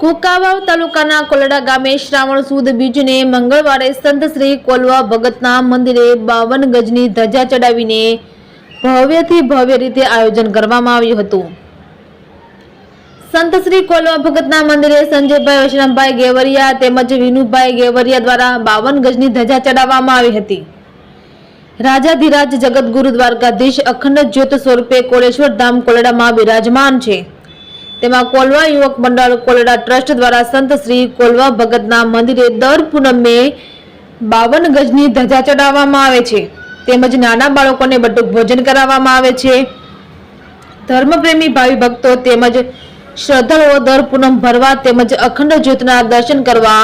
કુકાવાવ તાલુકાના કોલડા ગામે શ્રાવણ સુદ બીજને મંગળવારે સંત શ્રી કોલવા ભગતના મંદિરે બાવન ગજની ધજા ચડાવીને ભવ્યથી ભવ્ય રીતે આયોજન કરવામાં આવ્યું હતું. સંત શ્રી કોલવા ભગતના મંદિરે સંજયભાઈ વૈષ્ણવભાઈ ગેવરિયા તેમજ વિનુભાઈ ગેવરિયા દ્વારા બાવન ગજની ધજા ચડાવવામાં આવી હતી. રાજાધિરાજ જગતગુરુ દ્વારકાધીશ અખંડ જ્યોત સ્વરૂપે કોળેશ્વર ધામ કોલડામાં બિરાજમાન છે. તેમાં કોલવા યુવક મંડળ કોલડા ટ્રસ્ટ દ્વારા સંત શ્રી કોલવા ભગતના મંદિરે દર પૂનમે બાવન ગજની ધજા ચડાવવામાં આવે છે. તેમજ નાના બાળકોને બટુક ભોજન કરાવવામાં આવે છે. ધર્મપ્રેમી ભાવિ ભક્તો તેમજ શ્રદ્ધાળુઓ દર પૂનમ ભરવા તેમજ અખંડ જ્યોતના દર્શન કરવા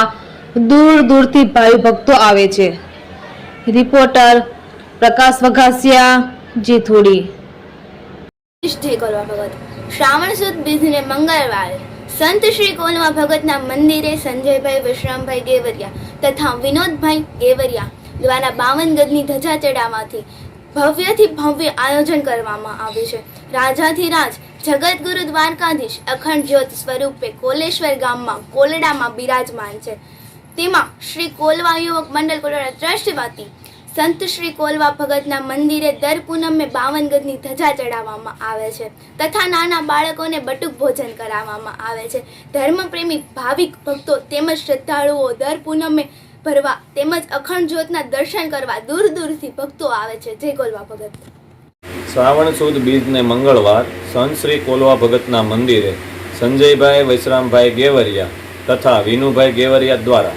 દૂર દૂરથી ભાવિ ભક્તો આવે છે. રિપોર્ટર પ્રકાશ વઘાસિયા, જીથોડી. ભગત. શ્રાવણ સુદ બીજને મંગળવારે સંત શ્રી કોલવા ભગતના મંદિરે સંજયભાઈ, વિશ્રામભાઈ ગેવરિયા તથા વિનોદભાઈ ગેવરિયા દ્વારા બાવન ગજની ધજા ચડાવવાથી ભવ્યથી ભવ્ય આયોજન કરવામાં આવ્યું છે. રાજાથી રાજ જગતગુરુ દ્વારકાધીશ, અખંડ જ્યોત સ્વરૂપે કોલેશ્વર ગામમાં કોલડામાં બિરાજમાન છે. તેમાં શ્રી કોલવા યુવક મંડળ કોલડા ટ્રસ્ટ સંત શ્રી કોલવા ભગતના મંદિરે દર પૂનમે બાવન ગજની ધજા ચડાવવામાં આવે છે તથા નાના બાળકોને બટુક ભોજન કરાવવામાં આવે છે. ધર્મપ્રેમી ભાવિક ભક્તો તેમજ શ્રદ્ધાળુઓ દર પૂનમે ભરવા તેમજ અખંડ જ્યોતના દર્શન કરવા દૂર દૂરથી ભક્તો આવે છે. જય કોલવા ભગત. શ્રાવણ સુદ બીજને મંગળવાર સંત શ્રી કોલવા ભગતના મંદિરે સંજયભાઈ, વૈશ્રામભાઈ ગેવરિયા તથા વિનુભાઈ ગેવરિયા દ્વારા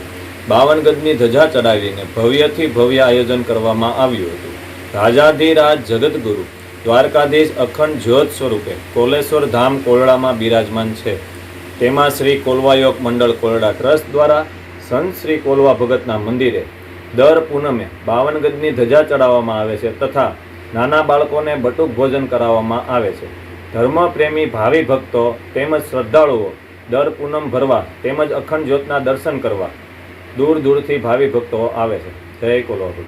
બાવન ગજની ધજા ચડાવીને ભવ્યથી ભવ્ય આયોજન કરવામાં આવ્યું હતું. રાજાધિરાજ જગતગુરુ દ્વારકાધીશ અખંડ જ્યોત સ્વરૂપે કોલેશ્વર ધામ કોરડામાં બિરાજમાન છે. તેમાં શ્રી કોલવાયોગ મંડળ કોરડા ટ્રસ્ટ દ્વારા સંત શ્રી કોલવા ભગતના મંદિરે દર પૂનમે બાવન ગજની ધજા ચડાવવામાં આવે છે તથા નાના બાળકોને બટુક ભોજન કરાવવામાં આવે છે. ધર્મપ્રેમી ભાવિ ભક્તો તેમજ શ્રદ્ધાળુઓ દર પૂનમ ભરવા તેમજ અખંડ જ્યોતના દર્શન કરવા દૂર દૂરથી ભાવિ ભક્તો આવે છે. જય ભગત